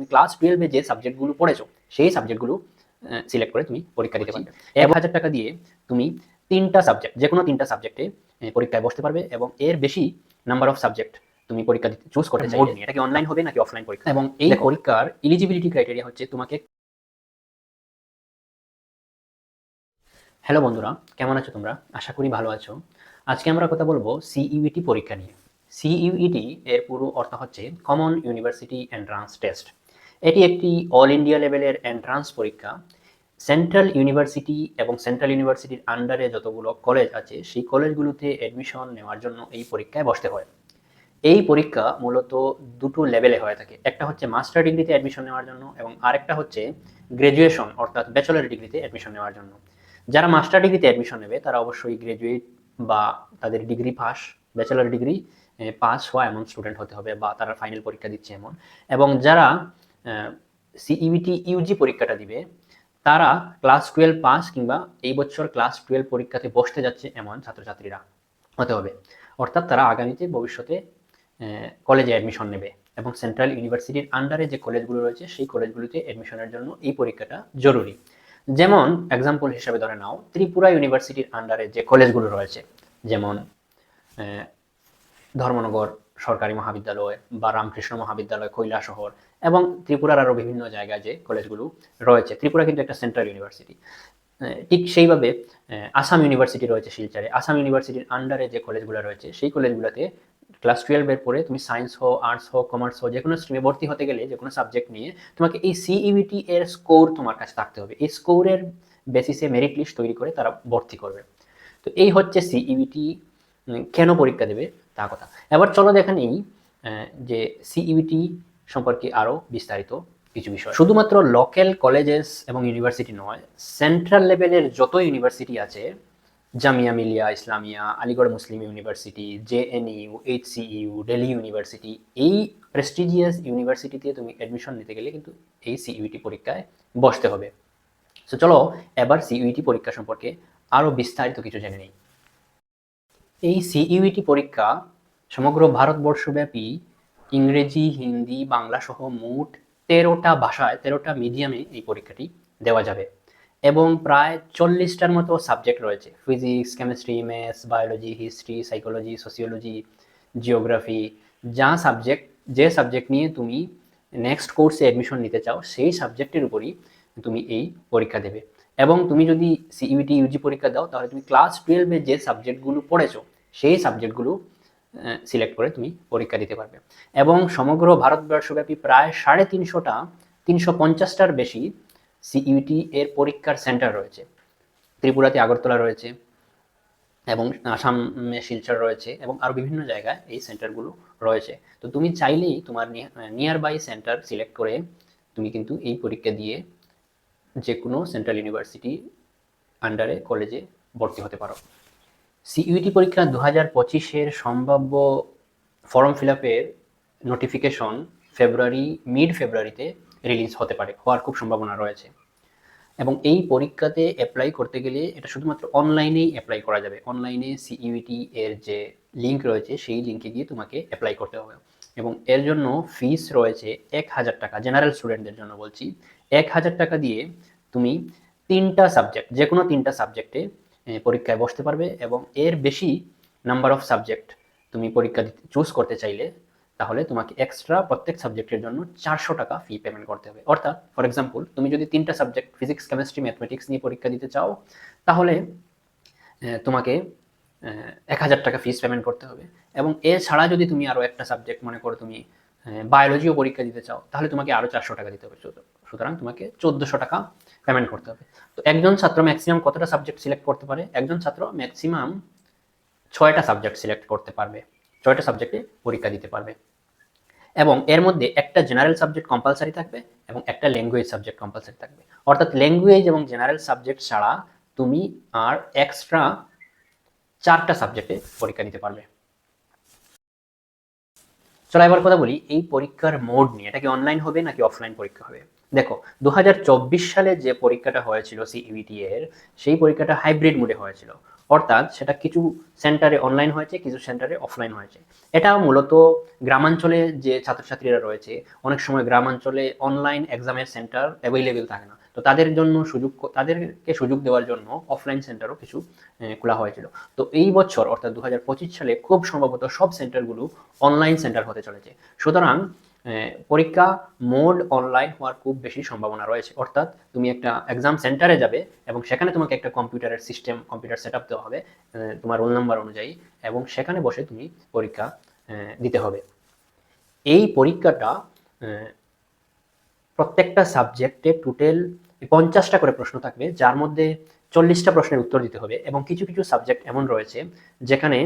তুমি ক্লাস টুয়েলভে যে সাবজেক্টগুলো পড়েছো সেই সাবজেক্টগুলো সিলেক্ট করে তুমি পরীক্ষা দিতে পারবে। এক হাজার টাকা দিয়ে তুমি তিনটা সাবজেক্ট যে কোনো তিনটা সাবজেক্টে পরীক্ষায় বসতে পারবে এবং এর বেশি নাম্বার অফ সাবজেক্ট তুমি পরীক্ষা দিতে চুজ করতে চাইলে এটা কি অনলাইন হবে নাকি অফলাইন পরীক্ষা? এবং এই পরীক্ষার এলিজিবিলিটি ক্রাইটেরিয়া হচ্ছে তোমাকে হ্যালো বন্ধুরা কেমন আছো তোমরা? আশা করি ভালো আছো। আজকে আমরা কথা বলব সিইউটি পরীক্ষা নিয়ে। সিইউইটি এর পুরো অর্থ হচ্ছে কমন ইউনিভার্সিটি এন্ট্রান্স টেস্ট এটি একটি অল ইন্ডিয়া লেভেলের এন্ট্রান্স পরীক্ষা। সেন্ট্রাল ইউনিভার্সিটি এবং সেন্ট্রাল ইউনিভার্সিটির আন্ডারে যতগুলো কলেজ আছে, সেই কলেজগুলোতে অ্যাডমিশন নেওয়ার জন্য এই পরীক্ষায় বসতে হয়। এই পরীক্ষা মূলত দুটো লেভেলে হয়ে থাকে। একটা হচ্ছে মাস্টার ডিগ্রিতে অ্যাডমিশন নেওয়ার জন্য এবং আরেকটা হচ্ছে গ্র্যাজুয়েশন অর্থাৎ ব্যাচেলার ডিগ্রিতে অ্যাডমিশন নেওয়ার জন্য। যারা মাস্টার ডিগ্রিতে অ্যাডমিশন নেবে, তারা অবশ্যই গ্র্যাজুয়েট বা তাদের degree pass bachelor degree pass হওয়া এমন স্টুডেন্ট হতে হবে বা তারা ফাইনাল পরীক্ষা দিচ্ছে এমন। এবং যারা সিইউটি ইউজি পরীক্ষাটা দিবে। তারা ক্লাস টুয়েলভ পাস কিংবা এই বছর ক্লাস টুয়েলভ পরীক্ষাতে বসতে যাচ্ছে এমন ছাত্রছাত্রীরা। হতে হবে। অর্থাৎ তারা আগামীতে ভবিষ্যতে কলেজে অ্যাডমিশন নেবে এবং সেন্ট্রাল ইউনিভার্সিটির আন্ডারে যে কলেজগুলো রয়েছে, সেই কলেজগুলিতে অ্যাডমিশনের জন্য এই পরীক্ষাটা জরুরি। যেমন এক্সাম্পল হিসাবে ধরে নাও, ত্রিপুরা ইউনিভার্সিটির আন্ডারে যে কলেজগুলো রয়েছে, যেমন ধর্মনগর সরকারি মহাবিদ্যালয় বা রামকৃষ্ণ মহাবিদ্যালয়, কৈলাসহর এবং ত্রিপুরার আরও বিভিন্ন জায়গায় যে কলেজগুলো রয়েছে, ত্রিপুরা কিন্তু একটা সেন্ট্রাল ইউনিভার্সিটি। ঠিক সেইভাবে আসাম ইউনিভার্সিটি রয়েছে শিলচরে। আসাম ইউনিভার্সিটির আন্ডারে যে কলেজগুলো রয়েছে, সেই কলেজগুলোতে ক্লাস টুয়েলভের পরে তুমি সায়েন্স হোক আর্টস হোক কমার্স হোক যে কোনো স্ট্রিমে ভর্তি হতে গেলে যে কোনো সাবজেক্ট নিয়ে তোমাকে এই সিইউটি এর স্কোর তোমার কাছে থাকতে হবে। এই স্কোরের বেসিসে মেরিট লিস্ট তৈরি করে তারা ভর্তি করবে। তো এই হচ্ছে সিইউটি কেন পরীক্ষা দেবে তা কথা। এবার চলো দেখে নেই যে সিইউটি সম্পর্কে আরও বিস্তারিত কিছু বিষয়। শুধুমাত্র লোকাল কলেজেস এবং ইউনিভার্সিটি নয় সেন্ট্রাল লেভেলের যত ইউনিভার্সিটি আছে, Jamia Millia, Islamia, Aligarh Muslim university J N U H C U Delhi university এই প্রেস্টিজিয়াস ইউনিভার্সিটিতে তুমি অ্যাডমিশন নিতে গেলে কিন্তু এই সিইউটি পরীক্ষায় বসতে হবে। সো চলো এবার সিইউটি পরীক্ষা সম্পর্কে আরও বিস্তারিত কিছু জেনে নেই। এই সিইউটি পরীক্ষা সমগ্র ভারতবর্ষব্যাপী ইংরেজি, হিন্দি, বাংলা সহ মোট তেরোটা ভাষায়, তেরোটা মিডিয়ামে এই পরীক্ষাটি দেওয়া যাবে। এবং প্রায় চল্লিশটার মতো সাবজেক্ট রয়েছে। Physics chemistry maths biology history psychology sociology geography যা সাবজেক্ট যে সাবজেক্ট নিয়ে তুমি নেক্সট কোর্সে অ্যাডমিশন নিতে চাও, সেই সাবজেক্টের উপরই তুমি এই পরীক্ষা দেবে। এবং তুমি যদি সিইউটি ইউজি পরীক্ষা দাও, তাহলে তুমি ক্লাস টুয়েলভে যে সাবজেক্টগুলো পড়েছো, সেই সাবজেক্টগুলো সিলেক্ট করে তুমি পরীক্ষা দিতে পারবে। এবং সমগ্র ভারতবর্ষব্যাপী প্রায় সাড়ে তিনশোটা, তিনশো পঞ্চাশটার বেশি সিইউটি এর পরীক্ষার সেন্টার রয়েছে। ত্রিপুরাতে আগরতলা রয়েছে এবং আসামে শিলচর রয়েছে এবং আরও বিভিন্ন জায়গায় এই সেন্টারগুলো রয়েছে। তো তুমি চাইলেই তোমার নিয়ার বাই সেন্টার সিলেক্ট করে তুমি কিন্তু এই পরীক্ষা দিয়ে যে কোনো সেন্ট্রাল ইউনিভার্সিটি আন্ডারে কলেজে ভর্তি হতে পারো। সিইউটি পরীক্ষা দু হাজার পঁচিশের সম্ভাব্য ফর্ম ফিল আপের নোটিফিকেশন ফেব্রুয়ারি মিড ফেব্রুয়ারিতে রিলিজ হতে পারে, হওয়ার খুব সম্ভাবনা রয়েছে। এবং এই পরীক্ষাতে অ্যাপ্লাই করতে গেলে এটা শুধুমাত্র অনলাইনেই অ্যাপ্লাই করা যাবে। অনলাইনে সিইউটি এর যে লিঙ্ক রয়েছে, সেই লিঙ্কে গিয়ে তোমাকে অ্যাপ্লাই করতে হবে। এবং এর জন্য ফিস রয়েছে এক হাজার টাকা জেনারেল স্টুডেন্টদের জন্য বলছি। এক হাজার টাকা দিয়ে তুমি তিনটা সাবজেক্ট যে কোনো তিনটা সাবজেক্টে পরীক্ষায় বসতে পারবে এবং এর বেশি নাম্বার অফ সাবজেক্ট তুমি পরীক্ষা দিতে চুজ করতে চাইলে, তাহলে তোমাকে এক্সট্রা প্রত্যেক সাবজেক্টের জন্য চারশো টাকা ফি পেমেন্ট করতে হবে। অর্থাৎ ফর এক্সাম্পল তুমি যদি তিনটা সাবজেক্ট ফিজিক্স কেমিস্ট্রি ম্যাথমেটিক্স নিয়ে পরীক্ষা দিতে চাও, তাহলে তোমাকে এক হাজার টাকা ফিস পেমেন্ট করতে হবে। এবং এছাড়া যদি তুমি আরও একটা সাবজেক্ট মনে করো তুমি বায়োলজিও পরীক্ষা দিতে চাও, তাহলে তোমাকে আরও চারশো টাকা দিতে হবে। সুতরাং তোমাকে চোদ্দোশো টাকা পেমেন্ট করতে হবে। তো একজন ছাত্র ম্যাক্সিমাম কতটা সাবজেক্ট সিলেক্ট করতে পারে? একজন ছাত্র ম্যাক্সিমাম ছয়টা সাবজেক্ট সিলেক্ট করতে পারবে, ছয়টা সাবজেক্টে পরীক্ষা দিতে পারবে। এবং এর মধ্যে একটা জেনারেল সাবজেক্ট কম্পালসারি থাকবে এবং একটা ল্যাঙ্গুয়েজ সাবজেক্ট কম্পালসারি থাকবে। অর্থাৎ ল্যাঙ্গুয়েজ এবং জেনারেল সাবজেক্ট ছাড়া তুমি আর এক্সট্রা চারটা সাবজেক্টে পরীক্ষা দিতে পারবে। চলো এবার কথা বলি এই পরীক্ষার মোড নিয়ে। এটা কি অনলাইন হবে নাকি অফলাইন পরীক্ষা হবে? দেখো দু হাজার চব্বিশ সালে যে পরীক্ষাটা হয়েছিল সিইউটি এর, সেই পরীক্ষাটা হাইব্রিড মোডে হয়েছিল। অর্থাৎ সেটা কিছু সেন্টারে অনলাইন হয়েছে, কিছু সেন্টারে অফলাইন হয়েছে। এটা মূলত গ্রামাঞ্চলে যে ছাত্রছাত্রীরা রয়েছে, অনেক সময় গ্রামাঞ্চলে অনলাইন এক্সামের সেন্টার অ্যাভেলেবেল থাকে না। তো তাদের জন্য সুযোগ তাদেরকে সুযোগ দেওয়ার জন্য অফলাইন সেন্টারও কিছু খোলা হয়েছিল। তো এই বছর, অর্থাৎ দু হাজার পঁচিশ সালে খুব সম্ভবত সব সেন্টারগুলো অনলাইন সেন্টার হতে চলেছে। সুতরাং পরীক্ষা মোড অনলাইন হওয়ার খুব বেশি সম্ভাবনা রয়েছে। অর্থাৎ তুমি একটা এক্সাম সেন্টারে যাবে এবং সেখানে তোমাকে একটা কম্পিউটারের সিস্টেম কম্পিউটার সেট আপ দেওয়া হবে তোমার রোল নাম্বার অনুযায়ী এবং সেখানে বসে তুমি পরীক্ষা দিতে হবে। এই পরীক্ষাটা প্রত্যেকটা সাবজেক্টে টোটাল পঞ্চাশটা করে প্রশ্ন থাকবে, যার মধ্যে চল্লিশটা প্রশ্নের উত্তর দিতে হবে এবং কিছু কিছু সাবজেক্ট এমন রয়েছে যেখানে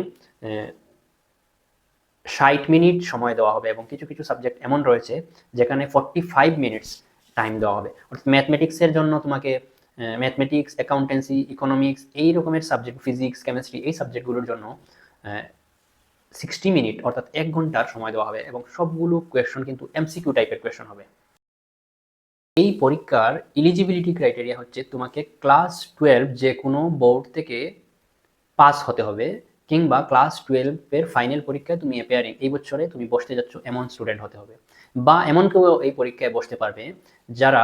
ষাট মিনিট সময় দেওয়া হবে এবং কিছু কিছু সাবজেক্ট এমন রয়েছে যেখানে ফর্টি ফাইভ মিনিটস টাইম দেওয়া হবে। অর্থাৎ ম্যাথমেটিক্সের জন্য তোমাকে ম্যাথমেটিক্স অ্যাকাউন্টেন্সি ইকোনমিক্স এই রকমের সাবজেক্ট ফিজিক্স কেমিস্ট্রি এই সাবজেক্টগুলোর জন্য সিক্সটি মিনিট অর্থাৎ এক ঘণ্টার সময় দেওয়া হবে এবং সবগুলো কোয়েশন কিন্তু এমসিকিউ টাইপের কোয়েশন হবে। এই পরীক্ষার ইলিজিবিলিটি ক্রাইটেরিয়া হচ্ছে তোমাকে ক্লাস টুয়েলভ যে কোনো বোর্ড থেকে পাস হতে হবে। কিংবা ক্লাস টুয়েলভের ফাইনাল পরীক্ষায় তুমি অ্যাপিয়ারিং এই বছরে তুমি বসতে যাচ্ছ এমন স্টুডেন্ট হতে হবে। বা এমন কেউ এই পরীক্ষায় বসতে পারবে যারা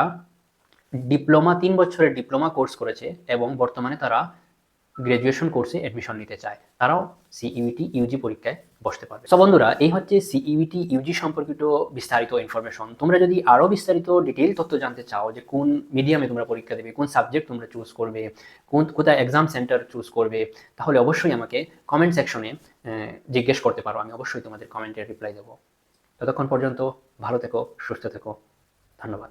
ডিপ্লোমা তিন বছরের ডিপ্লোমা কোর্স করেছে এবং বর্তমানে তারা গ্র্যাজুয়েশন কোর্সে অ্যাডমিশন নিতে চায়। তারাও সিইউটি ইউজি পরীক্ষায় বসতে পারবে। সো বন্ধুরা, এই হচ্ছে সিইউটি ইউজি সম্পর্কিত বিস্তারিত ইনফরমেশন তোমরা যদি আরও বিস্তারিত ডিটেইল তথ্য জানতে চাও যে কোন মিডিয়ামে তোমরা পরীক্ষা দেবে, কোন সাবজেক্ট তোমরা চুজ করবে, কোন, কোথায় এক্সাম সেন্টার চুজ করবে, তাহলে অবশ্যই আমাকে কমেন্ট সেকশনে জিজ্ঞেস করতে পারো। আমি অবশ্যই তোমাদের কমেন্টের রিপ্লাই দেবো। ততক্ষণ পর্যন্ত ভালো থেকো, সুস্থ থেকো। ধন্যবাদ।